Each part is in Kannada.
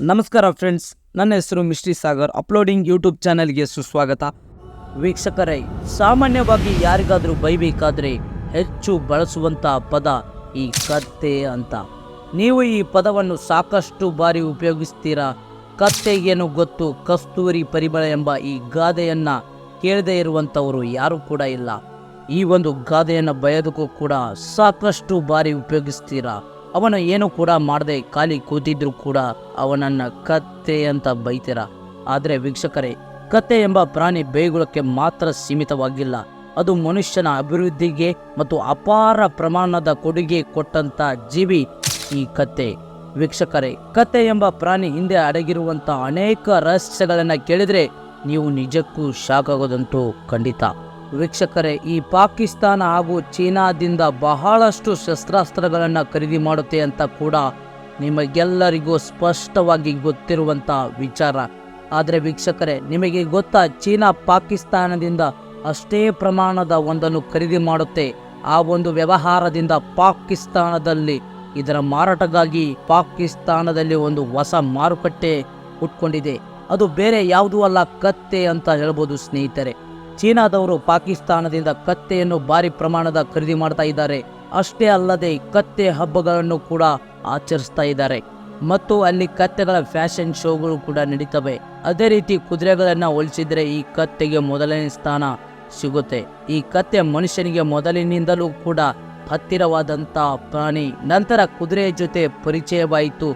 ನಮಸ್ಕಾರ ಫ್ರೆಂಡ್ಸ್ ನನ್ನ ಹೆಸರು ಮಿಸ್ಟ್ರಿ ಸಾಗರ್. ಅಪ್ಲೋಡಿಂಗ್ ಯೂಟ್ಯೂಬ್ ಚಾನಲ್ಗೆ ಸುಸ್ವಾಗತ. ವೀಕ್ಷಕರೇ, ಸಾಮಾನ್ಯವಾಗಿ ಯಾರಿಗಾದರೂ ಬೈಬೇಕಾದರೆ ಹೆಚ್ಚು ಬಳಸುವಂಥ ಪದ ಈ ಕತ್ತೆ ಅಂತ. ನೀವು ಈ ಪದವನ್ನು ಸಾಕಷ್ಟು ಬಾರಿ ಉಪಯೋಗಿಸ್ತೀರಾ? ಕತ್ತೆಗೇನು ಗೊತ್ತು? ಕಸ್ತೂರಿ ಪರಿಮಳ ಎಂಬ ಈ ಗಾದೆಯನ್ನು ಕೇಳದೇ ಇರುವಂಥವರು ಯಾರೂ ಕೂಡ ಇಲ್ಲ. ಈ ಒಂದು ಗಾದೆಯನ್ನು ಬಯೋದಕ್ಕೂ ಕೂಡ ಸಾಕಷ್ಟು ಬಾರಿ ಉಪಯೋಗಿಸ್ತೀರಾ? ಅವನು ಏನು ಕೂಡ ಮಾಡದೆ ಖಾಲಿ ಕೂತಿದ್ರು ಕೂಡ ಅವನನ್ನು ಕತ್ತೆ ಅಂತ ಬೈತೀರ. ಆದರೆ ವೀಕ್ಷಕರೇ, ಕತ್ತೆ ಎಂಬ ಪ್ರಾಣಿ ಬೇಗುಳಕ್ಕೆ ಮಾತ್ರ ಸೀಮಿತವಾಗಿಲ್ಲ. ಅದು ಮನುಷ್ಯನ ಅಭಿವೃದ್ಧಿಗೆ ಮತ್ತು ಅಪಾರ ಪ್ರಮಾಣದ ಕೊಡುಗೆ ಕೊಟ್ಟಂತ ಜೀವಿ ಈ ಕತ್ತೆ. ವೀಕ್ಷಕರೇ, ಕತ್ತೆ ಎಂಬ ಪ್ರಾಣಿ ಹಿಂದೆ ಅಡಗಿರುವಂಥ ಅನೇಕ ರಹಸ್ಯಗಳನ್ನು ಕೇಳಿದರೆ ನೀವು ನಿಜಕ್ಕೂ ಶಾಕ್ ಆಗೋದಂತೂ ಖಂಡಿತ. ವೀಕ್ಷಕರೇ, ಈ ಪಾಕಿಸ್ತಾನ ಹಾಗೂ ಚೀನಾದಿಂದ ಬಹಳಷ್ಟು ಶಸ್ತ್ರಾಸ್ತ್ರಗಳನ್ನು ಖರೀದಿ ಮಾಡುತ್ತೆ ಅಂತ ಕೂಡ ನಿಮಗೆಲ್ಲರಿಗೂ ಸ್ಪಷ್ಟವಾಗಿ ಗೊತ್ತಿರುವಂಥ ವಿಚಾರ. ಆದರೆ ವೀಕ್ಷಕರೇ, ನಿಮಗೆ ಗೊತ್ತಾ, ಚೀನಾ ಪಾಕಿಸ್ತಾನದಿಂದ ಅಷ್ಟೇ ಪ್ರಮಾಣದ ಒಂದನ್ನು ಖರೀದಿ ಮಾಡುತ್ತೆ. ಆ ಒಂದು ವ್ಯವಹಾರದಿಂದ ಪಾಕಿಸ್ತಾನದಲ್ಲಿ, ಇದರ ಮಾರಾಟಕ್ಕಾಗಿ ಪಾಕಿಸ್ತಾನದಲ್ಲಿ ಒಂದು ಹೊಸ ಮಾರುಕಟ್ಟೆ ಹುಟ್ಕೊಂಡಿದೆ ಅದು ಬೇರೆ ಯಾವುದೂ ಅಲ್ಲ, ಕತ್ತೆ ಅಂತ ಹೇಳ್ಬೋದು ಸ್ನೇಹಿತರೆ. ಚೀನಾದವರು ಪಾಕಿಸ್ತಾನದಿಂದ ಕತ್ತೆಯನ್ನು ಭಾರಿ ಪ್ರಮಾಣದ ಖರೀದಿ ಮಾಡ್ತಾ ಇದ್ದಾರೆ. ಅಷ್ಟೇ ಅಲ್ಲದೆ ಕತ್ತೆ ಹಬ್ಬಗಳನ್ನು ಕೂಡ ಆಚರಿಸ್ತಾ ಇದ್ದಾರೆ. ಮತ್ತು ಅಲ್ಲಿ ಕತ್ತೆಗಳ ಫ್ಯಾಷನ್ ಶೋಗಳು ಕೂಡ ನಡೀತವೆ. ಅದೇ ರೀತಿ ಕುದುರೆಗಳನ್ನು ಹೋಲಿಸಿದರೆ ಈ ಕತ್ತೆಗೆ ಮೊದಲನೇ ಸ್ಥಾನ ಸಿಗುತ್ತೆ. ಈ ಕತ್ತೆ ಮನುಷ್ಯನಿಗೆ ಮೊದಲಿನಿಂದಲೂ ಕೂಡ ಹತ್ತಿರವಾದಂಥ ಪ್ರಾಣಿ. ನಂತರ ಕುದುರೆಯ ಜೊತೆ ಪರಿಚಯವಾಯಿತು.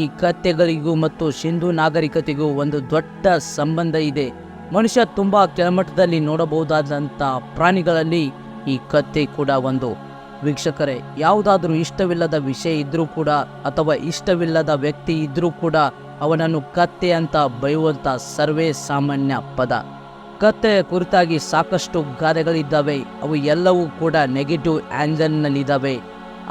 ಈ ಕತ್ತೆಗಳಿಗೂ ಮತ್ತು ಸಿಂಧು ನಾಗರಿಕತೆಗೂ ಒಂದು ದೊಡ್ಡ ಸಂಬಂಧ ಇದೆ. ಮನುಷ್ಯ ತುಂಬ ಕೆಳಮಟ್ಟದಲ್ಲಿ ನೋಡಬಹುದಾದಂಥ ಪ್ರಾಣಿಗಳಲ್ಲಿ ಈ ಕತ್ತೆ ಕೂಡ ಒಂದು. ವೀಕ್ಷಕರೇ, ಯಾವುದಾದ್ರೂ ಇಷ್ಟವಿಲ್ಲದ ವಿಷಯ ಇದ್ದರೂ ಕೂಡ ಅಥವಾ ಇಷ್ಟವಿಲ್ಲದ ವ್ಯಕ್ತಿ ಇದ್ದರೂ ಕೂಡ ಅವನನ್ನು ಕತ್ತೆ ಅಂತ ಬೈಯುವಂಥ ಸರ್ವೇ ಸಾಮಾನ್ಯ ಪದ. ಕತ್ತೆ ಕುರಿತಾಗಿ ಸಾಕಷ್ಟು ಗಾದೆಗಳಿದ್ದಾವೆ, ಅವು ಎಲ್ಲವೂ ಕೂಡ ನೆಗೆಟಿವ್ ಆ್ಯಂಗಲ್ನಲ್ಲಿದ್ದಾವೆ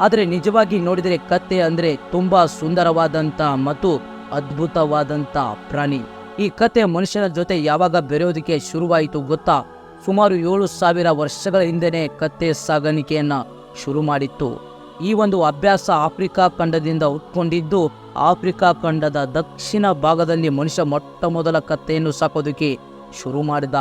ಆದರೆ ನಿಜವಾಗಿ ನೋಡಿದರೆ ಕತ್ತೆ ಅಂದರೆ ತುಂಬ ಸುಂದರವಾದಂಥ ಮತ್ತು ಅದ್ಭುತವಾದಂಥ ಪ್ರಾಣಿ. ಈ ಕತೆ ಮನುಷ್ಯನ ಜೊತೆ ಯಾವಾಗ ಬೆರೆಯೋದಕ್ಕೆ ಶುರುವಾಯಿತು ಗೊತ್ತಾ? ಸುಮಾರು ಏಳು ಸಾವಿರ ವರ್ಷಗಳ ಹಿಂದೆನೇ ಕತ್ತೆ ಸಾಗಾಣಿಕೆಯನ್ನು ಶುರು ಮಾಡಿತ್ತು. ಈ ಒಂದು ಅಭ್ಯಾಸ ಆಫ್ರಿಕಾ ಖಂಡದಿಂದ ಉತ್ಕೊಂಡಿದ್ದು ಆಫ್ರಿಕಾ ಖಂಡದ ದಕ್ಷಿಣ ಭಾಗದಲ್ಲಿ ಮನುಷ್ಯ ಮೊಟ್ಟ ಮೊದಲ ಕತ್ತೆಯನ್ನು ಸಾಕೋದಕ್ಕೆ ಶುರು ಮಾಡಿದ.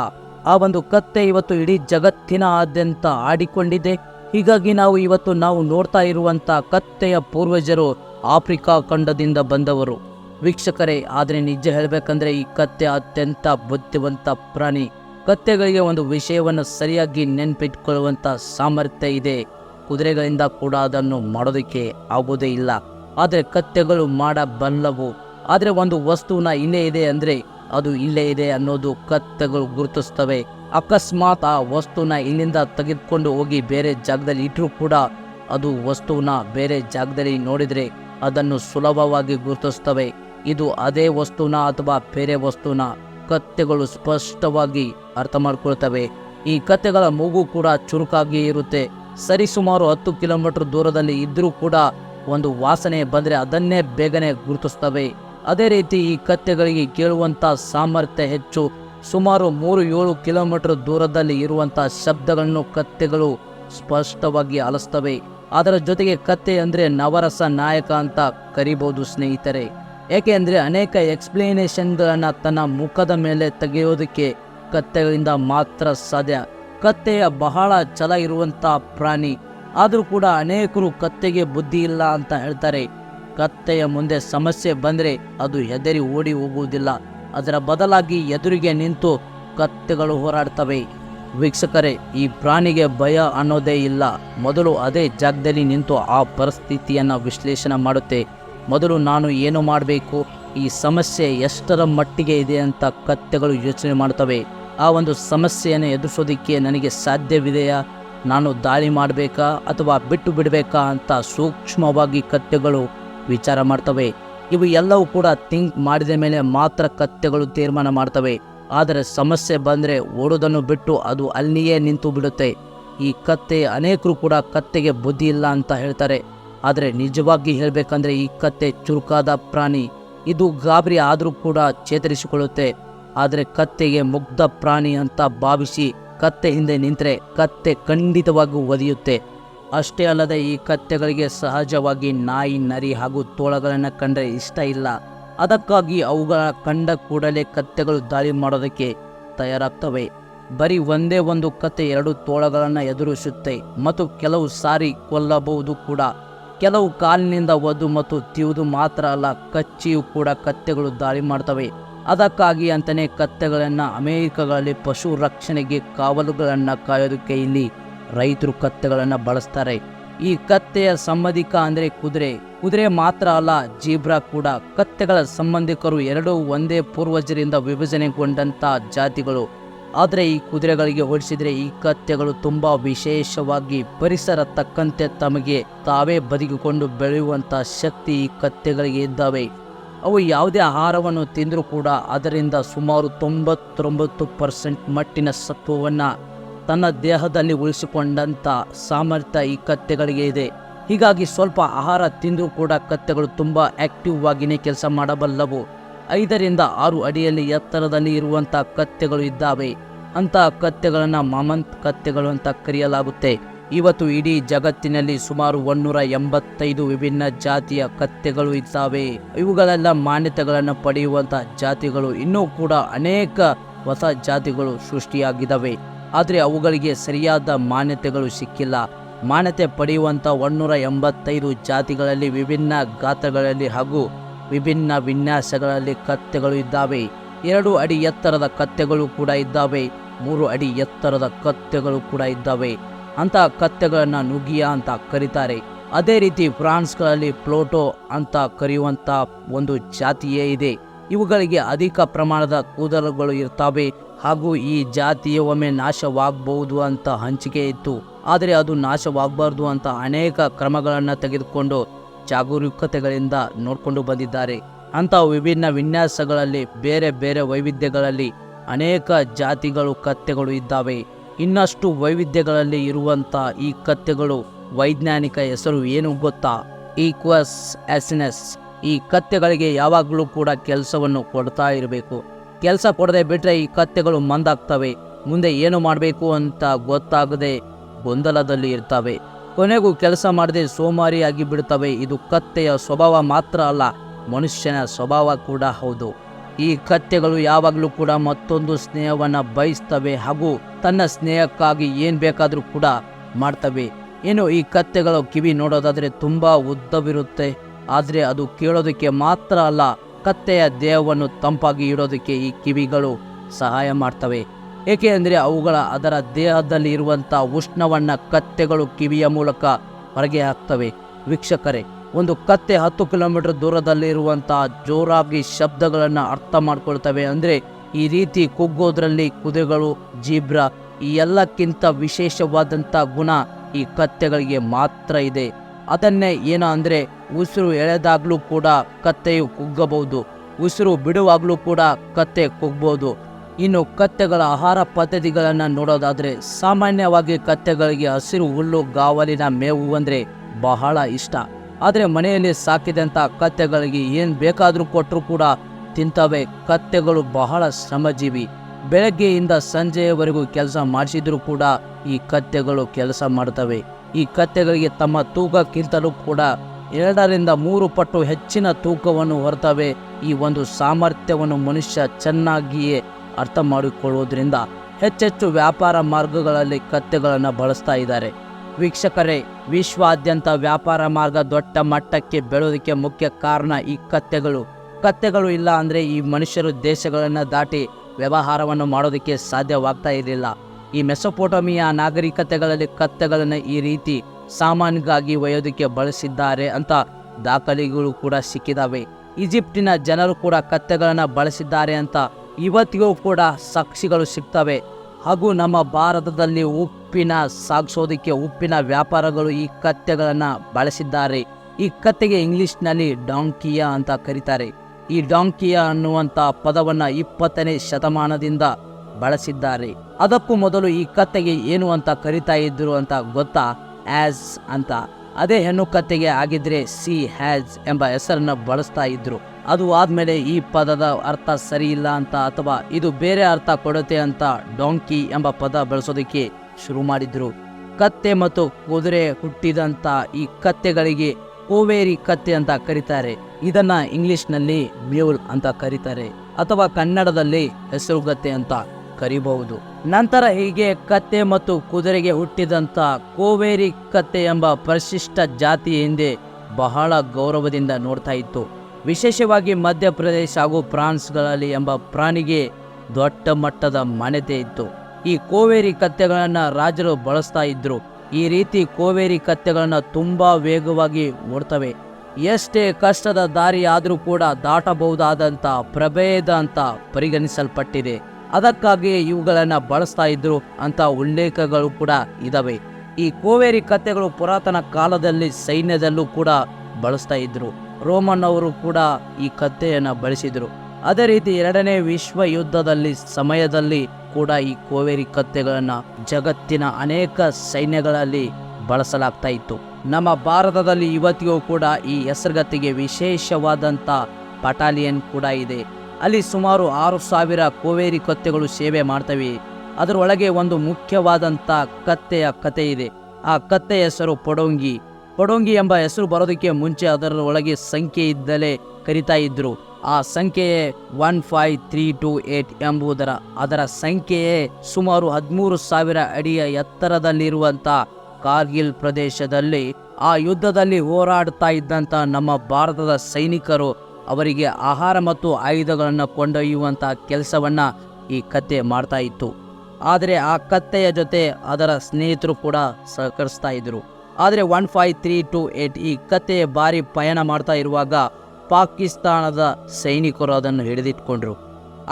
ಆ ಒಂದು ಕತ್ತೆ ಇವತ್ತು ಇಡೀ ಜಗತ್ತಿನ ಆದ್ಯಂತ ಆಡಿಕೊಂಡಿದೆ. ಹೀಗಾಗಿ ನಾವು ಇವತ್ತು ನಾವು ನೋಡ್ತಾ ಇರುವಂಥ ಕತ್ತೆಯ ಪೂರ್ವಜರು ಆಫ್ರಿಕಾ ಖಂಡದಿಂದ ಬಂದವರು. ವೀಕ್ಷಕರೇ, ಆದರೆ ನಿಜ ಹೇಳಬೇಕಂದ್ರೆ ಈ ಕತ್ತೆ ಅತ್ಯಂತ ಬುದ್ಧಿವಂತ ಪ್ರಾಣಿ. ಕತ್ತೆಗಳಿಗೆ ಒಂದು ವಿಷಯವನ್ನು ಸರಿಯಾಗಿ ನೆನಪಿಟ್ಕೊಳ್ಳುವಂಥ ಸಾಮರ್ಥ್ಯ ಇದೆ. ಕುದುರೆಗಳಿಂದ ಕೂಡ ಅದನ್ನು ಮಾಡೋದಕ್ಕೆ ಆಗೋದೇ ಇಲ್ಲ. ಆದರೆ ಕತ್ತೆಗಳು ಮಾಡಬಲ್ಲವು. ಆದರೆ ಒಂದು ವಸ್ತುವಿನ ಇಲ್ಲೇ ಇದೆ ಅಂದರೆ ಅದು ಇಲ್ಲೇ ಇದೆ ಅನ್ನೋದು ಕತ್ತೆಗಳು ಗುರುತಿಸ್ತವೆ ಅಕಸ್ಮಾತ್ ಆ ವಸ್ತುನ ಇಲ್ಲಿಂದ ತೆಗೆದುಕೊಂಡು ಹೋಗಿ ಬೇರೆ ಜಾಗದಲ್ಲಿ ಇಟ್ಟರೂ ಕೂಡ ಅದು ವಸ್ತುವನ್ನ ಬೇರೆ ಜಾಗದಲ್ಲಿ ನೋಡಿದರೆ ಅದನ್ನು ಸುಲಭವಾಗಿ ಗುರುತಿಸ್ತವೆ ಇದು ಅದೇ ವಸ್ತುನ ಅಥವಾ ಬೇರೆ ವಸ್ತುನ? ಕತ್ತೆಗಳು ಸ್ಪಷ್ಟವಾಗಿ ಅರ್ಥ ಮಾಡಿಕೊಳ್ತವೆ ಈ ಕತ್ತೆಗಳ ಮೂಗು ಕೂಡ ಚುರುಕಾಗಿ ಇರುತ್ತೆ. ಸರಿಸುಮಾರು ಹತ್ತು ಕಿಲೋಮೀಟರ್ ದೂರದಲ್ಲಿ ಇದ್ದರೂ ಕೂಡ ಒಂದು ವಾಸನೆ ಬಂದರೆ ಅದನ್ನೇ ಬೇಗನೆ ಗುರುತಿಸ್ತವೆ. ಅದೇ ರೀತಿ ಈ ಕತ್ತೆಗಳಿಗೆ ಕೇಳುವಂಥ ಸಾಮರ್ಥ್ಯ ಹೆಚ್ಚು. ಸುಮಾರು ಮೂರು ಏಳು ಕಿಲೋಮೀಟರ್ ದೂರದಲ್ಲಿ ಇರುವಂಥ ಶಬ್ದಗಳನ್ನು ಕತ್ತೆಗಳು ಸ್ಪಷ್ಟವಾಗಿ ಆಲಿಸ್ತವೆ ಅದರ ಜೊತೆಗೆ ಕತ್ತೆ ಅಂದರೆ ನವರಸ ನಾಯಕ ಅಂತ ಕರಿಬಹುದು ಸ್ನೇಹಿತರೆ. ಏಕೆ ಅಂದರೆ ಅನೇಕ ಎಕ್ಸ್ಪ್ಲೇನೇಷನ್ಗಳನ್ನು ತನ್ನ ಮುಖದ ಮೇಲೆ ತೆಗೆಯೋದಕ್ಕೆ ಕತ್ತೆಗಳಿಂದ ಮಾತ್ರ ಸಾಧ್ಯ. ಕತ್ತೆಯ ಬಹಳ ಛಲ ಇರುವಂಥ ಪ್ರಾಣಿ. ಆದರೂ ಕೂಡ ಅನೇಕರು ಕತ್ತೆಗೆ ಬುದ್ಧಿ ಇಲ್ಲ ಅಂತ ಹೇಳ್ತಾರೆ. ಕತ್ತೆಯ ಮುಂದೆ ಸಮಸ್ಯೆ ಬಂದರೆ ಅದು ಹೆದರಿ ಓಡಿ ಹೋಗುವುದಿಲ್ಲ. ಅದರ ಬದಲಾಗಿ ಎದುರಿಗೆ ನಿಂತು ಕತ್ತೆಗಳು ಹೋರಾಡ್ತವೆ. ವೀಕ್ಷಕರೇ, ಈ ಪ್ರಾಣಿಗೆ ಭಯ ಅನ್ನೋದೇ ಇಲ್ಲ. ಮೊದಲು ಅದೇ ಜಾಗದಲ್ಲಿ ನಿಂತು ಆ ಪರಿಸ್ಥಿತಿಯನ್ನು ವಿಶ್ಲೇಷಣೆ ಮಾಡುತ್ತೆ. ಮೊದಲು ನಾನು ಏನು ಮಾಡಬೇಕು? ಈ ಸಮಸ್ಯೆ ಎಷ್ಟರ ಮಟ್ಟಿಗೆ ಇದೆ ಅಂತ ಕತ್ತೆಗಳು ಯೋಚನೆ ಮಾಡ್ತವೆ ಆ ಒಂದು ಸಮಸ್ಯೆಯನ್ನು ಎದುರಿಸೋದಕ್ಕೆ ನನಗೆ ಸಾಧ್ಯವಿದೆಯಾ? ನಾನು ದಾಳಿ ಮಾಡಬೇಕಾ ಅಥವಾ ಬಿಟ್ಟು ಬಿಡಬೇಕಾ ಅಂತ ಸೂಕ್ಷ್ಮವಾಗಿ ಕತ್ತೆಗಳು ವಿಚಾರ ಮಾಡ್ತವೆ. ಇವು ಎಲ್ಲವೂ ಕೂಡ ಥಿಂಕ್ ಮಾಡಿದ ಮೇಲೆ ಮಾತ್ರ ಕತ್ತೆಗಳು ತೀರ್ಮಾನ ಮಾಡ್ತವೆ. ಆದರೆ ಸಮಸ್ಯೆ ಬಂದರೆ ಓಡೋದನ್ನು ಬಿಟ್ಟು ಅದು ಅಲ್ಲಿಯೇ ನಿಂತು ಬಿಡುತ್ತೆ. ಈ ಕತ್ತೆ ಅನೇಕರು ಕೂಡ ಕತ್ತೆಗೆ ಬುದ್ಧಿ ಇಲ್ಲ ಅಂತ ಹೇಳ್ತಾರೆ. ಆದರೆ ನಿಜವಾಗಿ ಹೇಳಬೇಕಂದ್ರೆ ಈ ಕತ್ತೆ ಚುರುಕಾದ ಪ್ರಾಣಿ. ಇದು ಗಾಬರಿ ಆದರೂ ಕೂಡ ಚೇತರಿಸಿಕೊಳ್ಳುತ್ತೆ. ಆದರೆ ಕತ್ತೆಗೆ ಮುಗ್ಧ ಪ್ರಾಣಿ ಅಂತ ಭಾವಿಸಿ ಕತ್ತೆ ಹಿಂದೆ ನಿಂತರೆ ಕತ್ತೆ ಖಂಡಿತವಾಗೂ ಒದೆಯುತ್ತೆ. ಅಷ್ಟೇ ಅಲ್ಲದೆ ಈ ಕತ್ತೆಗಳಿಗೆ ಸಹಜವಾಗಿ ನಾಯಿ, ನರಿ ಹಾಗೂ ತೋಳಗಳನ್ನು ಕಂಡರೆ ಇಷ್ಟ ಇಲ್ಲ. ಅದಕ್ಕಾಗಿ ಅವುಗಳ ಕಂಡ ಕೂಡಲೇ ಕತ್ತೆಗಳು ದಾಳಿ ಮಾಡೋದಕ್ಕೆ ತಯಾರಾಗ್ತವೆ. ಬರೀ ಒಂದೇ ಒಂದು ಕತ್ತೆ ಎರಡು ತೋಳಗಳನ್ನು ಎದುರಿಸುತ್ತೆ ಮತ್ತು ಕೆಲವು ಸಾರಿ ಕೊಲ್ಲಬಹುದು ಕೂಡ. ಕೆಲವು ಕಾಲಿನಿಂದ ಒದ್ದು ಮತ್ತು ತಿವಿದು ಮಾತ್ರ ಅಲ್ಲ, ಕಚ್ಚಿಯೂ ಕೂಡ ಕತ್ತೆಗಳು ದಾಳಿ ಮಾಡ್ತವೆ. ಅದಕ್ಕಾಗಿ ಅಂತಲೇ ಕತ್ತೆಗಳನ್ನು ಅಮೆರಿಕಗಳಲ್ಲಿ ಪಶು ರಕ್ಷಣೆಗೆ ಕಾವಲುಗಳನ್ನು ಕಾಯೋದಕ್ಕೆ ಇಲ್ಲಿ ರೈತರು ಕತ್ತೆಗಳನ್ನು ಬಳಸ್ತಾರೆ. ಈ ಕತ್ತೆಯ ಸಂಬಂಧಿಕ ಅಂದರೆ ಕುದುರೆ. ಕುದುರೆ ಮಾತ್ರ ಅಲ್ಲ, ಜೀಬ್ರಾ ಕೂಡ. ಕತ್ತೆಗಳ ಸಂಬಂಧಿಕರು ಎರಡೂ ಒಂದೇ ಪೂರ್ವಜರಿಂದ ವಿಭಜನೆಗೊಂಡಂಥ ಜಾತಿಗಳು. ಆದರೆ ಈ ಕುದುರೆಗಳಿಗೆ ಹೋಲಿಸಿದರೆ ಈ ಕತ್ತೆಗಳು ತುಂಬ ವಿಶೇಷವಾಗಿ ಪರಿಸರ ತಕ್ಕಂತೆ ತಮಗೆ ತಾವೇ ಬದುಕಿಕೊಂಡು ಬೆಳೆಯುವಂಥ ಶಕ್ತಿ ಈ ಕತ್ತೆಗಳಿಗೆ ಇದ್ದಾವೆ. ಅವು ಯಾವುದೇ ಆಹಾರವನ್ನು ತಿಂದರೂ ಕೂಡ ಅದರಿಂದ ಸುಮಾರು ತೊಂಬತ್ತೊಂಬತ್ತು ಪರ್ಸೆಂಟ್ ಮಟ್ಟಿನ ಸತ್ವವನ್ನು ತನ್ನ ದೇಹದಲ್ಲಿ ಉಳಿಸಿಕೊಂಡಂಥ ಸಾಮರ್ಥ್ಯ ಈ ಕತ್ತೆಗಳಿಗೆ ಇದೆ. ಹೀಗಾಗಿ ಸ್ವಲ್ಪ ಆಹಾರ ತಿಂದರೂ ಕೂಡ ಕತ್ತೆಗಳು ತುಂಬ ಆಕ್ಟಿವ್ ಆಗಿಯೇ ಕೆಲಸ ಮಾಡಬಲ್ಲವು. ಐದರಿಂದ ಆರು ಅಡಿಯಲ್ಲಿ ಎತ್ತರದಲ್ಲಿ ಇರುವಂತಹ ಕತ್ತೆಗಳು ಇದ್ದಾವೆ. ಅಂತಹ ಕತ್ತೆಗಳನ್ನು ಮಮಂತ್ ಕತ್ತೆಗಳು ಅಂತ ಕರೆಯಲಾಗುತ್ತೆ. ಇವತ್ತು ಇಡೀ ಜಗತ್ತಿನಲ್ಲಿ ಸುಮಾರು ಒನ್ನೂರ ಎಂಬತ್ತೈದು ವಿಭಿನ್ನ ಜಾತಿಯ ಕತ್ತೆಗಳು ಇದ್ದಾವೆ. ಇವುಗಳೆಲ್ಲ ಮಾನ್ಯತೆಗಳನ್ನು ಪಡೆಯುವಂಥ ಜಾತಿಗಳು. ಇನ್ನೂ ಕೂಡ ಅನೇಕ ಹೊಸ ಜಾತಿಗಳು ಸೃಷ್ಟಿಯಾಗಿದ್ದಾವೆ. ಆದರೆ ಅವುಗಳಿಗೆ ಸರಿಯಾದ ಮಾನ್ಯತೆಗಳು ಸಿಕ್ಕಿಲ್ಲ. ಮಾನ್ಯತೆ ಪಡೆಯುವಂಥ ಒನ್ನೂರ ಎಂಬತ್ತೈದು ಜಾತಿಗಳಲ್ಲಿ ವಿಭಿನ್ನ ಗಾತ್ರಗಳಲ್ಲಿ ಹಾಗೂ ವಿಭಿನ್ನ ವಿನ್ಯಾಸಗಳಲ್ಲಿ ಕತ್ತೆಗಳು ಇದ್ದಾವೆ. ಎರಡು ಅಡಿ ಎತ್ತರದ ಕತ್ತೆಗಳು ಕೂಡ ಇದ್ದಾವೆ. ಮೂರು ಅಡಿ ಎತ್ತರದ ಕತ್ತೆಗಳು ಕೂಡ ಇದ್ದಾವೆ. ಅಂತಹ ಕತ್ತೆಗಳನ್ನು ನುಗಿಯ ಅಂತ ಕರೀತಾರೆ. ಅದೇ ರೀತಿ ಫ್ರಾನ್ಸ್ಗಳಲ್ಲಿ ಪ್ಲೋಟೋ ಅಂತ ಕರೆಯುವಂಥ ಒಂದು ಜಾತಿಯೇ ಇದೆ. ಇವುಗಳಿಗೆ ಅಧಿಕ ಪ್ರಮಾಣದ ಕೂದಲುಗಳು ಇರ್ತವೆ. ಹಾಗೂ ಈ ಜಾತಿಯ ಒಮ್ಮೆ ನಾಶವಾಗಬಹುದು ಅಂತ ಹಂಚಿಕೆ ಇತ್ತು. ಆದರೆ ಅದು ನಾಶವಾಗಬಾರ್ದು ಅಂತ ಅನೇಕ ಕ್ರಮಗಳನ್ನು ತೆಗೆದುಕೊಂಡು ಜಾಗರೂಕತೆಗಳಿಂದ ನೋಡಿಕೊಂಡು ಬಂದಿದ್ದಾರೆ. ಅಂಥ ವಿಭಿನ್ನ ವಿನ್ಯಾಸಗಳಲ್ಲಿ ಬೇರೆ ಬೇರೆ ವೈವಿಧ್ಯಗಳಲ್ಲಿ ಅನೇಕ ಜಾತಿಗಳು ಕತ್ತೆಗಳು ಇದ್ದಾವೆ. ಇನ್ನಷ್ಟು ವೈವಿಧ್ಯಗಳಲ್ಲಿ ಇರುವಂಥ ಈ ಕತ್ತೆಗಳು ವೈಜ್ಞಾನಿಕ ಹೆಸರು ಏನು ಗೊತ್ತಾ? ಈಕ್ವಸ್ ಎಸ್ನೆಸ್ ಈ ಕತ್ತೆಗಳಿಗೆ ಯಾವಾಗಲೂ ಕೂಡ ಕೆಲಸವನ್ನು ಕೊಡ್ತಾ ಇರಬೇಕು. ಕೆಲಸ ಕೊಡದೆ ಬಿಟ್ಟರೆ ಈ ಕತ್ತೆಗಳು ಮಂದಾಗ್ತವೆ. ಮುಂದೆ ಏನು ಮಾಡಬೇಕು ಅಂತ ಗೊತ್ತಾಗದೆ ಗೊಂದಲದಲ್ಲಿ ಇರ್ತವೆ. ಕೊನೆಗೂ ಕೆಲಸ ಮಾಡದೆ ಸೋಮಾರಿಯಾಗಿ ಬಿಡುತ್ತವೆ. ಇದು ಕತ್ತೆಯ ಸ್ವಭಾವ ಮಾತ್ರ ಅಲ್ಲ, ಮನುಷ್ಯನ ಸ್ವಭಾವ ಕೂಡ ಹೌದು. ಈ ಕತ್ತೆಗಳು ಯಾವಾಗಲೂ ಕೂಡ ಮತ್ತೊಂದು ಸ್ನೇಹವನ್ನು ಬಯಸ್ತವೆ ಹಾಗೂ ತನ್ನ ಸ್ನೇಹಕ್ಕಾಗಿ ಏನು ಬೇಕಾದರೂ ಕೂಡ ಮಾಡ್ತವೆ. ಏನು, ಈ ಕತ್ತೆಗಳು ಕಿವಿ ನೋಡೋದಾದರೆ ತುಂಬ ಉದ್ದವಿರುತ್ತೆ. ಆದರೆ ಅದು ಕೇಳೋದಕ್ಕೆ ಮಾತ್ರ ಅಲ್ಲ, ಕತ್ತೆಯ ದೇಹವನ್ನು ತಂಪಾಗಿ ಇಡೋದಕ್ಕೆ ಈ ಕಿವಿಗಳು ಸಹಾಯ ಮಾಡ್ತವೆ. ಏಕೆ ಅಂದರೆ ಅವುಗಳ ಅದರ ದೇಹದಲ್ಲಿ ಇರುವಂಥ ಉಷ್ಣವನ್ನು ಕತ್ತೆಗಳು ಕಿವಿಯ ಮೂಲಕ ಹೊರಗೆ ಹಾಕ್ತವೆ ವೀಕ್ಷಕರೇ, ಒಂದು ಕತ್ತೆ ಹತ್ತು ಕಿಲೋಮೀಟರ್ ದೂರದಲ್ಲಿರುವಂಥ ಜೋರಾಗಿ ಶಬ್ದಗಳನ್ನು ಅರ್ಥ ಮಾಡಿಕೊಳ್ತವೆ ಅಂದರೆ ಈ ರೀತಿ ಕುಗ್ಗೋದ್ರಲ್ಲಿ ಕುದುರೆಗಳು, ಜೀಬ್ರ ಈ ಎಲ್ಲಕ್ಕಿಂತ ವಿಶೇಷವಾದಂಥ ಗುಣ ಈ ಕತ್ತೆಗಳಿಗೆ ಮಾತ್ರ ಇದೆ. ಅದನ್ನೇ ಏನು ಅಂದರೆ ಉಸಿರು ಎಳೆದಾಗಲೂ ಕೂಡ ಕತ್ತೆಯು ಕುಗ್ಗಬಹುದು, ಉಸಿರು ಬಿಡುವಾಗಲೂ ಕೂಡ ಕತ್ತೆ ಕುಗ್ಬೋದು ಇನ್ನು ಕತ್ತೆಗಳ ಆಹಾರ ಪದ್ಧತಿಗಳನ್ನು ನೋಡೋದಾದರೆ ಸಾಮಾನ್ಯವಾಗಿ ಕತ್ತೆಗಳಿಗೆ ಹಸಿರು ಹುಲ್ಲು, ಗಾವಲಿನ ಮೇವು ಅಂದರೆ ಬಹಳ ಇಷ್ಟ. ಆದರೆ ಮನೆಯಲ್ಲಿ ಸಾಕಿದಂಥ ಕತ್ತೆಗಳಿಗೆ ಏನು ಬೇಕಾದರೂ ಕೊಟ್ಟರೂ ಕೂಡ ತಿಂತವೆ. ಕತ್ತೆಗಳು ಬಹಳ ಶ್ರಮಜೀವಿ. ಬೆಳಗ್ಗೆಯಿಂದ ಸಂಜೆಯವರೆಗೂ ಕೆಲಸ ಮಾಡಿಸಿದ್ರೂ ಕೂಡ ಈ ಕತ್ತೆಗಳು ಕೆಲಸ ಮಾಡ್ತವೆ. ಈ ಕತ್ತೆಗಳಿಗೆ ತಮ್ಮ ತೂಕಕ್ಕಿಂತಲೂ ಕೂಡ ಎರಡರಿಂದ ಮೂರು ಪಟ್ಟು ಹೆಚ್ಚಿನ ತೂಕವನ್ನು ಹೊರತವೆ. ಈ ಒಂದು ಸಾಮರ್ಥ್ಯವನ್ನು ಮನುಷ್ಯ ಚೆನ್ನಾಗಿಯೇ ಅರ್ಥ ಮಾಡಿಕೊಳ್ಳುವುದರಿಂದ ಹೆಚ್ಚೆಚ್ಚು ವ್ಯಾಪಾರ ಮಾರ್ಗಗಳಲ್ಲಿ ಕತ್ತೆಗಳನ್ನು ಬಳಸ್ತಾ ಇದ್ದಾರೆ. ವೀಕ್ಷಕರೇ, ವಿಶ್ವಾದ್ಯಂತ ವ್ಯಾಪಾರ ಮಾರ್ಗ ದೊಡ್ಡ ಮಟ್ಟಕ್ಕೆ ಬೆಳೆಯೋದಕ್ಕೆ ಮುಖ್ಯ ಕಾರಣ ಈ ಕತ್ತೆಗಳು. ಕತ್ತೆಗಳು ಇಲ್ಲ ಅಂದರೆ ಈ ಮನುಷ್ಯರು ದೇಶಗಳನ್ನು ದಾಟಿ ವ್ಯವಹಾರವನ್ನು ಮಾಡೋದಕ್ಕೆ ಸಾಧ್ಯವಾಗ್ತಾ ಇರಲಿಲ್ಲ. ಈ ಮೆಸೊಪೋಟಮಿಯಾ ನಾಗರಿಕತೆಗಳಲ್ಲಿ ಕತ್ತೆಗಳನ್ನು ಈ ರೀತಿ ಸಾಮಾನ್ಯಗಾಗಿ ಒಯ್ಯೋದಕ್ಕೆ ಬಳಸಿದ್ದಾರೆ ಅಂತ ದಾಖಲೆಗಳು ಕೂಡ ಸಿಕ್ಕಿದಾವೆ. ಈಜಿಪ್ಟಿನ ಜನರು ಕೂಡ ಕತ್ತೆಗಳನ್ನು ಬಳಸಿದ್ದಾರೆ ಅಂತ ಇವತ್ತಿಗೂ ಕೂಡ ಸಾಕ್ಷಿಗಳು ಸಿಗ್ತವೆ. ಹಾಗೂ ನಮ್ಮ ಭಾರತದಲ್ಲಿ ಉಪ್ಪಿನ ಸಾಗಿಸೋದಕ್ಕೆ ಉಪ್ಪಿನ ವ್ಯಾಪಾರಗಳು ಈ ಕತ್ತೆಗಳನ್ನು ಬಳಸಿದ್ದಾರೆ. ಈ ಕತ್ತೆಗೆ ಇಂಗ್ಲಿಷ್ನಲ್ಲಿ ಡಾಂಕಿಯಾ ಅಂತ ಕರೀತಾರೆ. ಈ ಡಾಂಕಿಯಾ ಅನ್ನುವಂಥ ಪದವನ್ನು ಇಪ್ಪತ್ತನೇ ಶತಮಾನದಿಂದ ಬಳಸಿದ್ದಾರೆ. ಅದಕ್ಕೂ ಮೊದಲು ಈ ಕತ್ತೆಗೆ ಏನು ಅಂತ ಕರಿತಾ ಇದ್ದರು ಅಂತ ಗೊತ್ತಾ? ಆಸ್ ಅಂತ. ಅದೇ ಹೆಣ್ಣು ಕತ್ತೆಗೆ ಆಗಿದ್ರೆ ಸಿ ಹ್ಯಾಜ್ ಎಂಬ ಹೆಸರನ್ನು ಬಳಸ್ತಾ ಇದ್ರು. ಅದು ಆದಮೇಲೆ ಈ ಪದದ ಅರ್ಥ ಸರಿ ಇಲ್ಲ ಅಂತ ಅಥವಾ ಇದು ಬೇರೆ ಅರ್ಥ ಕೊಡುತ್ತೆ ಅಂತ ಡೊಂಕಿ ಎಂಬ ಪದ ಬಳಸೋದಕ್ಕೆ ಶುರು ಮಾಡಿದ್ರು. ಕತ್ತೆ ಮತ್ತು ಕುದುರೆ ಹುಟ್ಟಿದಂಥ ಈ ಕತ್ತೆಗಳಿಗೆ ಕೋವೇರಿ ಕತ್ತೆ ಅಂತ ಕರೀತಾರೆ. ಇದನ್ನ ಇಂಗ್ಲಿಷ್ನಲ್ಲಿ ಮ್ಯೂಲ್ ಅಂತ ಕರೀತಾರೆ ಅಥವಾ ಕನ್ನಡದಲ್ಲಿ ಹೆಸರುಗತ್ತೆ ಅಂತ ಕರಿಬಹುದು. ನಂತರ ಹೀಗೆ ಕತ್ತೆ ಮತ್ತು ಕುದುರೆಗೆ ಹುಟ್ಟಿದಂತ ಕೋವೇರಿ ಕತ್ತೆ ಎಂಬ ಪರಿಶಿಷ್ಟ ಜಾತಿ ಹಿಂದೆ ಬಹಳ ಗೌರವದಿಂದ ನೋಡ್ತಾ ಇತ್ತು. ವಿಶೇಷವಾಗಿ ಮಧ್ಯಪ್ರದೇಶ ಹಾಗೂ ಫ್ರಾನ್ಸ್ಗಳಲ್ಲಿ ಎಂಬ ಪ್ರಾಣಿಗೆ ದೊಡ್ಡ ಮಟ್ಟದ ಮಾನ್ಯತೆ ಇತ್ತು. ಈ ಕೋವೇರಿ ಕತ್ತೆಗಳನ್ನು ರಾಜರು ಬಳಸ್ತಾ ಇದ್ದರು ಈ ರೀತಿ ಕೋವೇರಿ ಕತ್ತೆಗಳನ್ನು ತುಂಬಾ ವೇಗವಾಗಿ ಓಡ್ತವೆ. ಎಷ್ಟೇ ಕಷ್ಟದ ದಾರಿ ಆದರೂ ಕೂಡ ದಾಟಬಹುದಾದಂಥ ಪ್ರಭೇದ ಅಂತ ಪರಿಗಣಿಸಲ್ಪಟ್ಟಿದೆ. ಅದಕ್ಕಾಗಿ ಇವುಗಳನ್ನು ಬಳಸ್ತಾ ಇದ್ದರು ಅಂತ ಉಲ್ಲೇಖಗಳು ಕೂಡ ಇದ್ದಾವೆ ಈ ಕೋವೇರಿ ಕತ್ತೆಗಳು ಪುರಾತನ ಕಾಲದಲ್ಲಿ ಸೈನ್ಯದಲ್ಲೂ ಕೂಡ ಬಳಸ್ತಾ ಇದ್ರು. ರೋಮನ್ ಅವರು ಕೂಡ ಈ ಕತ್ತೆಯನ್ನು ಬಳಸಿದರು. ಅದೇ ರೀತಿ ಎರಡನೇ ವಿಶ್ವ ಯುದ್ಧದಲ್ಲಿ ಸಮಯದಲ್ಲಿ ಕೂಡ ಈ ಕೋವೇರಿ ಕತ್ತೆಗಳನ್ನು ಜಗತ್ತಿನ ಅನೇಕ ಸೈನ್ಯಗಳಲ್ಲಿ ಬಳಸಲಾಗ್ತಾ ಇತ್ತು. ನಮ್ಮ ಭಾರತದಲ್ಲಿ ಇವತ್ತಿಗೂ ಕೂಡ ಈ ಹೆಸರುಗತ್ತಿಗೆ ವಿಶೇಷವಾದಂಥ ಬಟಾಲಿಯನ್ ಕೂಡ ಇದೆ. ಅಲ್ಲಿ ಸುಮಾರು ಆರು ಸಾವಿರ ಕೋವೇರಿ ಕತ್ತೆಗಳು ಸೇವೆ ಮಾಡ್ತವೆ. ಅದರೊಳಗೆ ಒಂದು ಮುಖ್ಯವಾದಂಥ ಕತ್ತೆಯ ಕತೆ ಇದೆ. ಆ ಕತ್ತೆಯ ಹೆಸರು ಪೊಡೊಂಗಿ. ಪೊಡೊಂಗಿ ಎಂಬ ಹೆಸರು ಬರೋದಕ್ಕೆ ಮುಂಚೆ ಅದರ ಒಳಗೆ ಸಂಖ್ಯೆ ಇದ್ದಲೇ ಕರಿತಾ ಇದ್ದರು ಆ ಸಂಖ್ಯೆಯೇ one five three two eight ಎಂಬುದರ, ಅದರ ಸಂಖ್ಯೆಯೇ ಸುಮಾರು ಹದಿಮೂರು ಸಾವಿರ ಅಡಿಯ ಎತ್ತರದಲ್ಲಿರುವಂಥ ಕಾರ್ಗಿಲ್ ಪ್ರದೇಶದಲ್ಲಿ ಆ ಯುದ್ಧದಲ್ಲಿ ಹೋರಾಡ್ತಾ ಇದ್ದಂಥ ನಮ್ಮ ಭಾರತದ ಸೈನಿಕರು ಅವರಿಗೆ ಆಹಾರ ಮತ್ತು ಆಯುಧಗಳನ್ನು ಕೊಂಡೊಯ್ಯುವಂಥ ಕೆಲಸವನ್ನ ಈ ಕತ್ತೆ ಮಾಡ್ತಾ ಇತ್ತು. ಆದರೆ ಆ ಕತ್ತೆಯ ಜೊತೆ ಅದರ ಸ್ನೇಹಿತರು ಕೂಡ ಸಹಕರಿಸ್ತಾ ಇದ್ರು. ಆದರೆ one five three two eight ಈ ಕತೆ ಬಾರಿ ಪಯಣ ಮಾಡ್ತಾ ಇರುವಾಗ ಪಾಕಿಸ್ತಾನದ ಸೈನಿಕರು ಅದನ್ನು ಹಿಡಿದಿಟ್ಕೊಂಡ್ರು.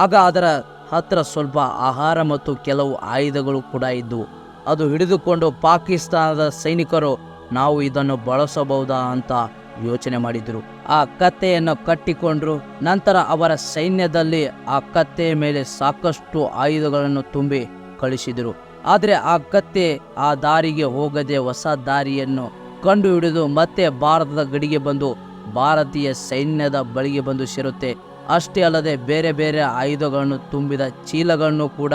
ಆಗ ಅದರ ಹತ್ರ ಸ್ವಲ್ಪ ಆಹಾರ ಮತ್ತು ಕೆಲವು ಆಯುಧಗಳು ಕೂಡ ಇದ್ದವು ಅದು ಹಿಡಿದುಕೊಂಡು ಪಾಕಿಸ್ತಾನದ ಸೈನಿಕರು, ನಾವು ಇದನ್ನು ಬಳಸಬಹುದಾ ಅಂತ ಯೋಚನೆ ಮಾಡಿದರು. ಆ ಕತ್ತೆಯನ್ನು ಕಟ್ಟಿಕೊಂಡ್ರು. ನಂತರ ಅವರ ಸೈನ್ಯದಲ್ಲಿ ಆ ಕತ್ತೆಯ ಮೇಲೆ ಸಾಕಷ್ಟು ಆಯುಧಗಳನ್ನು ತುಂಬಿ ಕಳಿಸಿದರು. ಆದರೆ ಆ ಕತ್ತೆ ಆ ದಾರಿಗೆ ಹೋಗದೆ ಹೊಸ ದಾರಿಯನ್ನು ಕಂಡುಹಿಡಿದು ಮತ್ತೆ ಭಾರತದ ಗಡಿಗೆ ಬಂದು ಭಾರತೀಯ ಸೈನ್ಯದ ಬಳಿಗೆ ಬಂದು ಸೇರುತ್ತೆ. ಅಷ್ಟೇ ಅಲ್ಲದೆ ಬೇರೆ ಬೇರೆ ಆಯುಧಗಳನ್ನು ತುಂಬಿದ ಚೀಲಗಳನ್ನು ಕೂಡ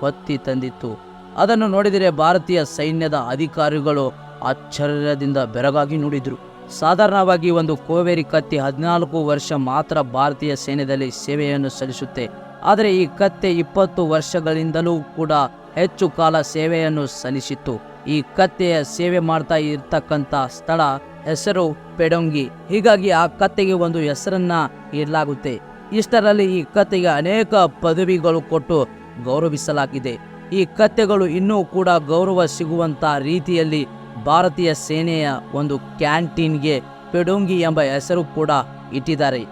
ಹೊತ್ತಿ ತಂದಿತ್ತು. ಅದನ್ನು ನೋಡಿದರೆ ಭಾರತೀಯ ಸೈನ್ಯದ ಅಧಿಕಾರಿಗಳು ಆಶ್ಚರ್ಯದಿಂದ ಬೆರಗಾಗಿ ನೋಡಿದರು. ಸಾಧಾರಣವಾಗಿ ಒಂದು ಕೋವೇರಿ ಕತ್ತಿ ಹದಿನಾಲ್ಕು ವರ್ಷ ಮಾತ್ರ ಭಾರತೀಯ ಸೈನ್ಯದಲ್ಲಿ ಸೇವೆಯನ್ನು ಸಲ್ಲಿಸುತ್ತೆ. ಆದರೆ ಈ ಕತ್ತೆ ಇಪ್ಪತ್ತು ವರ್ಷಗಳಿಂದಲೂ ಕೂಡ ಹೆಚ್ಚು ಕಾಲ ಸೇವೆಯನ್ನು ಸಲ್ಲಿಸಿತ್ತು. ಈ ಕತ್ತೆಯ ಸೇವೆ ಮಾಡ್ತಾ ಇರ್ತಕ್ಕಂಥ ಸ್ಥಳ ಹೆಸರು ಪೆಡೊಂಗಿ. ಹೀಗಾಗಿ ಆ ಕತ್ತೆಗೆ ಒಂದು ಹೆಸರನ್ನ ಇಡಲಾಗುತ್ತೆ ಇಷ್ಟರಲ್ಲಿ ಈ ಕತ್ತೆಗೆ ಅನೇಕ ಪದವಿಗಳು ಕೊಟ್ಟು ಗೌರವಿಸಲಾಗಿದೆ. ಈ ಕತ್ತೆಗಳು ಇನ್ನೂ ಕೂಡ ಗೌರವ ಸಿಗುವಂತ ರೀತಿಯಲ್ಲಿ ಭಾರತೀಯ ಸೇನೆಯ ಒಂದು ಕ್ಯಾಂಟೀನ್ಗೆ ಪೆಡೊಂಗಿ ಎಂಬ ಹೆಸರು ಕೂಡ ಇಟ್ಟಿದ್ದಾರೆ.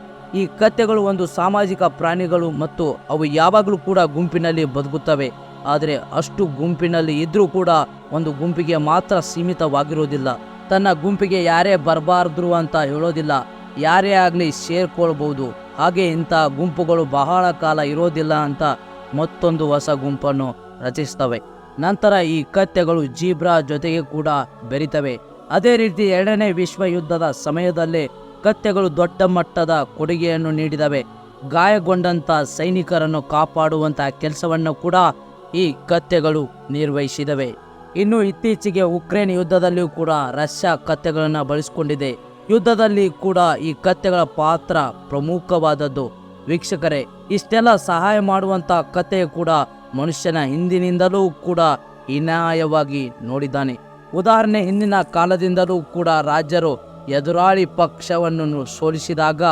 ಈ ಕತ್ತೆಗಳು ಒಂದು ಸಾಮಾಜಿಕ ಪ್ರಾಣಿಗಳು ಮತ್ತು ಅವು ಯಾವಾಗಲೂ ಕೂಡ ಗುಂಪಿನಲ್ಲಿ ಬದುಕುತ್ತವೆ. ಆದರೆ ಅಷ್ಟು ಗುಂಪಿನಲ್ಲಿ ಇದ್ದರೂ ಕೂಡ ಒಂದು ಗುಂಪಿಗೆ ಮಾತ್ರ ಸೀಮಿತವಾಗಿರುವುದಿಲ್ಲ. ತನ್ನ ಗುಂಪಿಗೆ ಯಾರೇ ಬರಬಾರ್ದು ಅಂತ ಹೇಳೋದಿಲ್ಲ. ಯಾರೇ ಆಗಲಿ ಸೇರ್ಕೊಳ್ಬಹುದು ಹಾಗೆ ಇಂಥ ಗುಂಪುಗಳು ಬಹಳ ಕಾಲ ಇರೋದಿಲ್ಲ ಅಂತ ಮತ್ತೊಂದು ಹೊಸ ಗುಂಪನ್ನು ರಚಿಸ್ತವೆ. ನಂತರ ಈ ಕತ್ತೆಗಳು ಜೀಬ್ರಾ ಜೊತೆಗೆ ಕೂಡ ಬೆರಿತವೆ. ಅದೇ ರೀತಿ ಎರಡನೇ ವಿಶ್ವ ಯುದ್ಧದ ಸಮಯದಲ್ಲಿ ಕತ್ತೆಗಳು ದೊಡ್ಡ ಮಟ್ಟದ ಕೊಡುಗೆಯನ್ನು ನೀಡಿದವೆ. ಗಾಯಗೊಂಡಂತ ಸೈನಿಕರನ್ನು ಕಾಪಾಡುವಂತಹ ಕೆಲಸವನ್ನು ಕೂಡ ಈ ಕತ್ತೆಗಳು ನಿರ್ವಹಿಸಿದವೆ. ಇನ್ನು ಇತ್ತೀಚೆಗೆ ಉಕ್ರೇನ್ ಯುದ್ಧದಲ್ಲಿಯೂ ಕೂಡ ರಷ್ಯಾ ಕತ್ತೆಗಳನ್ನು ಬಳಸಿಕೊಂಡಿದೆ. ಯುದ್ಧದಲ್ಲಿ ಕೂಡ ಈ ಕತ್ತೆಗಳ ಪಾತ್ರ ಪ್ರಮುಖವಾದದ್ದು. ವೀಕ್ಷಕರೇ, ಇಷ್ಟೆಲ್ಲ ಸಹಾಯ ಮಾಡುವಂತ ಕತೆ ಕೂಡ ಮನುಷ್ಯನ ಹಿಂದಿನಿಂದಲೂ ಕೂಡ ಹೀನಾಯವಾಗಿ ನೋಡಿದ್ದಾನೆ. ಉದಾಹರಣೆ, ಹಿಂದಿನ ಕಾಲದಿಂದಲೂ ಕೂಡ ರಾಜ್ಯರು ಎದುರಾಳಿ ಪಕ್ಷವನ್ನು ಸೋಲಿಸಿದಾಗ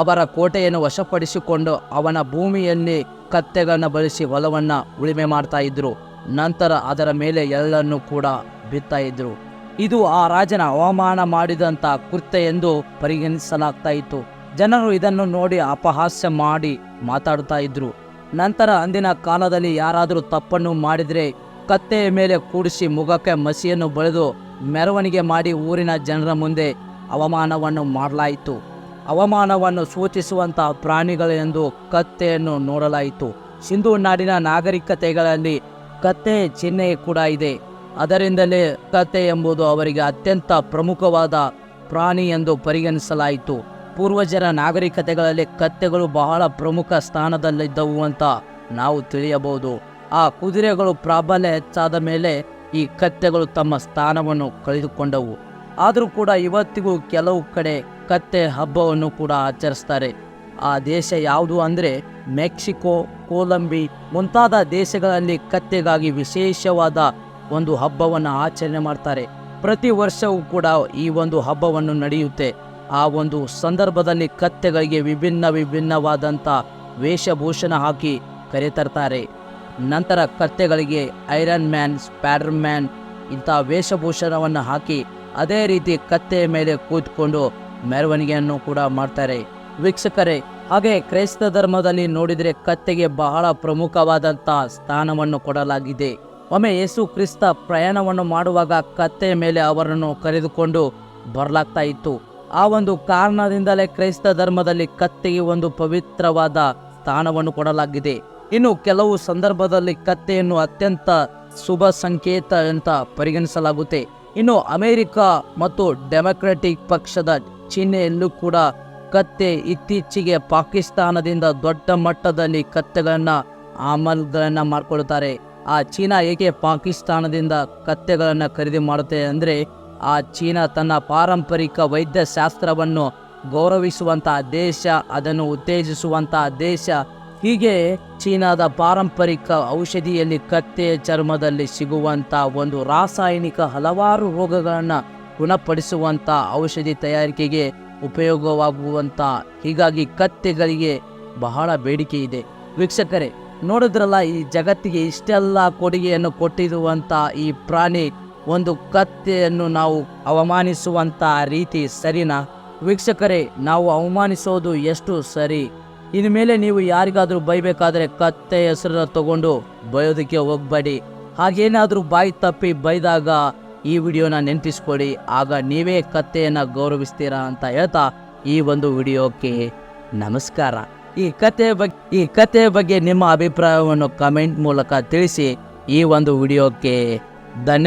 ಅವರ ಕೋಟೆಯನ್ನು ವಶಪಡಿಸಿಕೊಂಡು ಅವನ ಭೂಮಿಯಲ್ಲಿ ಕತ್ತೆಗಳನ್ನು ಬಳಸಿ ಹೊಲವನ್ನು ಉಳಿಮೆ ಮಾಡ್ತಾ ಇದ್ರು. ನಂತರ ಅದರ ಮೇಲೆ ಎಲ್ಲನ್ನು ಕೂಡ ಬಿತ್ತಾ ಇದ್ರು. ಇದು ಆ ರಾಜನ ಅವಮಾನ ಮಾಡಿದಂತ ಕೃತ್ಯ ಎಂದು ಪರಿಗಣಿಸಲಾಗ್ತಾ ಇತ್ತು. ಜನರು ಇದನ್ನು ನೋಡಿ ಅಪಹಾಸ್ಯ ಮಾಡಿ ಮಾತಾಡುತ್ತಾ ಇದ್ರು. ನಂತರ ಅಂದಿನ ಕಾಲದಲ್ಲಿ ಯಾರಾದರೂ ತಪ್ಪನ್ನು ಮಾಡಿದರೆ ಕತ್ತೆಯ ಮೇಲೆ ಕೂಡಿಸಿ ಮುಖಕ್ಕೆ ಮಸಿಯನ್ನು ಬಳಿದು ಮೆರವಣಿಗೆ ಮಾಡಿ ಊರಿನ ಜನರ ಮುಂದೆ ಅವಮಾನವನ್ನು ಮಾಡಲಾಯಿತು. ಅವಮಾನವನ್ನು ಸೂಚಿಸುವಂತಹ ಪ್ರಾಣಿಗಳೆಂದು ಕತ್ತೆಯನ್ನು ನೋಡಲಾಯಿತು. ಸಿಂಧು ನಾಡಿನ ನಾಗರಿಕತೆಗಳಲ್ಲಿ ಕತ್ತೆ ಚಿಹ್ನೆ ಕೂಡ ಇದೆ. ಅದರಿಂದಲೇ ಕತ್ತೆ ಎಂಬುದು ಅವರಿಗೆ ಅತ್ಯಂತ ಪ್ರಮುಖವಾದ ಪ್ರಾಣಿ ಎಂದು ಪರಿಗಣಿಸಲಾಯಿತು. ಪೂರ್ವಜರ ನಾಗರಿಕತೆಗಳಲ್ಲಿ ಕತ್ತೆಗಳು ಬಹಳ ಪ್ರಮುಖ ಸ್ಥಾನದಲ್ಲಿದ್ದವು ಅಂತ ನಾವು ತಿಳಿಯಬಹುದು. ಆ ಕುದುರೆಗಳು ಪ್ರಾಬಲ್ಯ ಹೆಚ್ಚಾದ ಮೇಲೆ ಈ ಕತ್ತೆಗಳು ತಮ್ಮ ಸ್ಥಾನವನ್ನು ಕಳೆದುಕೊಂಡವು. ಆದರೂ ಕೂಡ ಇವತ್ತಿಗೂ ಕೆಲವು ಕಡೆ ಕತ್ತೆ ಹಬ್ಬವನ್ನು ಕೂಡ ಆಚರಿಸ್ತಾರೆ. ಆ ದೇಶ ಯಾವುದು ಅಂದರೆ ಮೆಕ್ಸಿಕೋ, ಕೊಲಂಬಿ ಮುಂತಾದ ದೇಶಗಳಲ್ಲಿ ಕತ್ತೆಗಾಗಿ ವಿಶೇಷವಾದ ಒಂದು ಹಬ್ಬವನ್ನು ಆಚರಣೆ ಮಾಡ್ತಾರೆ. ಪ್ರತಿ ವರ್ಷವೂ ಕೂಡ ಈ ಒಂದು ಹಬ್ಬವನ್ನು ನಡೆಯುತ್ತೆ. ಆ ಒಂದು ಸಂದರ್ಭದಲ್ಲಿ ಕತ್ತೆಗಳಿಗೆ ವಿಭಿನ್ನ ವಿಭಿನ್ನವಾದಂಥ ವೇಷಭೂಷಣ ಹಾಕಿ ಕರೆತರ್ತಾರೆ. ನಂತರ ಕತ್ತೆಗಳಿಗೆ ಐರನ್ ಮ್ಯಾನ್, ಸ್ಪ್ಯಾಡರ್ ಮ್ಯಾನ್ ಇಂಥ ವೇಷಭೂಷಣವನ್ನು ಹಾಕಿ ಅದೇ ರೀತಿ ಕತ್ತೆಯ ಮೇಲೆ ಕೂತ್ಕೊಂಡು ಮೆರವಣಿಗೆಯನ್ನು ಕೂಡ ಮಾಡ್ತಾರೆ. ವೀಕ್ಷಕರೇ, ಹಾಗೆ ಕ್ರೈಸ್ತ ಧರ್ಮದಲ್ಲಿ ನೋಡಿದರೆ ಕತ್ತೆಗೆ ಬಹಳ ಪ್ರಮುಖವಾದಂಥ ಸ್ಥಾನವನ್ನು ಕೊಡಲಾಗಿದೆ. ಒಮ್ಮೆ ಯೇಸು ಕ್ರಿಸ್ತ ಪ್ರಯಾಣವನ್ನು ಮಾಡುವಾಗ ಕತ್ತೆಯ ಮೇಲೆ ಅವರನ್ನು ಕರೆದುಕೊಂಡು ಬರಲಾಗ್ತಾ ಇತ್ತು. ಆ ಒಂದು ಕಾರಣದಿಂದಲೇ ಕ್ರೈಸ್ತ ಧರ್ಮದಲ್ಲಿ ಕತ್ತೆಗೆ ಒಂದು ಪವಿತ್ರವಾದ ಸ್ಥಾನವನ್ನು ಕೊಡಲಾಗಿದೆ. ಇನ್ನು ಕೆಲವು ಸಂದರ್ಭದಲ್ಲಿ ಕತ್ತೆಯನ್ನು ಅತ್ಯಂತ ಶುಭ ಸಂಕೇತ ಅಂತ ಪರಿಗಣಿಸಲಾಗುತ್ತೆ. ಇನ್ನು ಅಮೆರಿಕ ಮತ್ತು ಡೆಮೊಕ್ರೆಟಿಕ್ ಪಕ್ಷದ ಚಿಹ್ನೆಯಲ್ಲೂ ಕೂಡ ಕತ್ತೆ ಇತ್ತೀಚೆಗೆ ಪಾಕಿಸ್ತಾನದಿಂದ ದೊಡ್ಡ ಮಟ್ಟದಲ್ಲಿ ಕತ್ತೆಗಳನ್ನು, ಆಮಲ್ಗಳನ್ನು ಮಾಡ್ಕೊಳ್ತಾರೆ ಆ ಚೀನಾ ಏಕೆ ಪಾಕಿಸ್ತಾನದಿಂದ ಕತ್ತೆಗಳನ್ನು ಖರೀದಿ ಮಾಡುತ್ತೆ ಅಂದರೆ, ಆ ಚೀನಾ ತನ್ನ ಪಾರಂಪರಿಕ ವೈದ್ಯಶಾಸ್ತ್ರವನ್ನು ಗೌರವಿಸುವಂತಹ ದೇಶ, ಅದನ್ನು ಉತ್ತೇಜಿಸುವಂತಹ ದೇಶ. ಹೀಗೆ ಚೀನಾದ ಪಾರಂಪರಿಕ ಔಷಧಿಯಲ್ಲಿ ಕತ್ತೆ ಚರ್ಮದಲ್ಲಿ ಸಿಗುವಂಥ ಒಂದು ರಾಸಾಯನಿಕ ಹಲವಾರು ರೋಗಗಳನ್ನು ಗುಣಪಡಿಸುವಂಥ ಔಷಧಿ ತಯಾರಿಕೆಗೆ ಉಪಯೋಗವಾಗುವಂಥ ಹೀಗಾಗಿ ಕತ್ತೆಗಳಿಗೆ ಬಹಳ ಬೇಡಿಕೆ ಇದೆ. ವೀಕ್ಷಕರೇ, ನೋಡಿದ್ರಲ್ಲ ಈ ಜಗತ್ತಿಗೆ ಇಷ್ಟೆಲ್ಲ ಕೊಡುಗೆಯನ್ನು ಕೊಟ್ಟಿರುವಂಥ ಈ ಪ್ರಾಣಿ ಒಂದು ಕತ್ತೆಯನ್ನು ನಾವು ಅವಮಾನಿಸುವಂಥ ರೀತಿ ಸರಿನಾ? ವೀಕ್ಷಕರೇ, ನಾವು ಅವಮಾನಿಸೋದು ಎಷ್ಟು ಸರಿ? ಇನ್ನು ಮೇಲೆ ನೀವು ಯಾರಿಗಾದರೂ ಬೈಬೇಕಾದ್ರೆ ಕತ್ತೆ ಹೆಸರನ್ನ ತಗೊಂಡು ಬಯೋದಕ್ಕೆ ಹೋಗ್ಬೇಡಿ. ಹಾಗೇನಾದರೂ ಬಾಯಿ ತಪ್ಪಿ ಬೈದಾಗ ಈ ವಿಡಿಯೋನ ನೆನಪಿಸ್ಕೊಳ್ಳಿ. ಆಗ ನೀವೇ ಕತ್ತೆಯನ್ನು ಗೌರವಿಸ್ತೀರಾ ಅಂತ ಹೇಳ್ತಾ ಈ ಒಂದು ವಿಡಿಯೋಕ್ಕೆ ನಮಸ್ಕಾರ. ಈ ಕತೆ ಬಗ್ಗೆ ಈ ಕತೆ ಬಗ್ಗೆ ನಿಮ್ಮ ಅಭಿಪ್ರಾಯವನ್ನು ಕಮೆಂಟ್ ಮೂಲಕ ತಿಳಿಸಿ ಈ ಒಂದು ವಿಡಿಯೋಕ್ಕೆ ಧನ್ಯವಾದ.